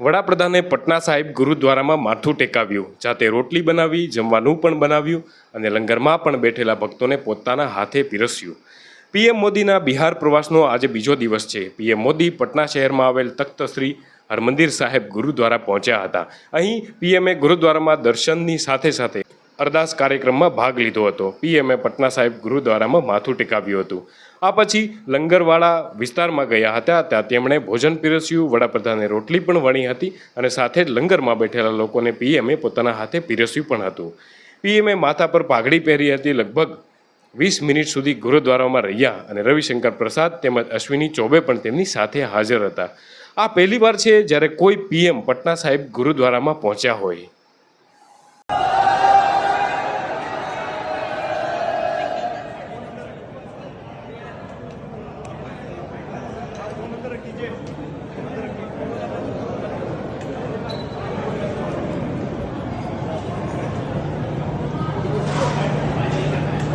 વડાપ્રધાને પટના સાહેબ ગુરુદ્વારામાં માથું ટેકાવ્યું, જાતે રોટલી બનાવી, જમવાનું પણ બનાવ્યું અને લંગરમાં પણ બેઠેલા ભક્તોને પોતાના હાથે પીરસ્યું. પીએમ મોદીના બિહાર પ્રવાસનો આજે બીજો દિવસ છે. પીએમ મોદી પટના શહેરમાં આવેલ તખ્ત શ્રી હરમંદિર સાહેબ ગુરુદ્વારા પહોંચ્યા હતા. અહીં પીએમએ ગુરુદ્વારામાં દર્શનની સાથે સાથે અરદાસ કાર્યક્રમમાં ભાગ લીધો હતો. પીએમએ પટના સાહેબ ગુરુદ્વારામાં માથું ટેકાવ્યું હતું. આ પછી લંગરવાળા વિસ્તારમાં ગયા હતા. ત્યાં તેમણે ભોજન પીરસ્યું, વડાપ્રધાને રોટલી પણ વણી હતી અને સાથે જ લંગરમાં બેઠેલા લોકોને પીએમએ પોતાના હાથે પીરસ્યું પણ હતું. પીએમએ માથા પર પાઘડી પહેરી હતી, લગભગ વીસ મિનિટ સુધી ગુરુદ્વારામાં રહ્યા અને રવિશંકર પ્રસાદ તેમજ અશ્વિની ચોબે પણ તેમની સાથે હાજર હતા. આ પહેલીવાર છે જ્યારે કોઈ પીએમ પટના સાહેબ ગુરુદ્વારામાં પહોંચ્યા હોય. कीजिए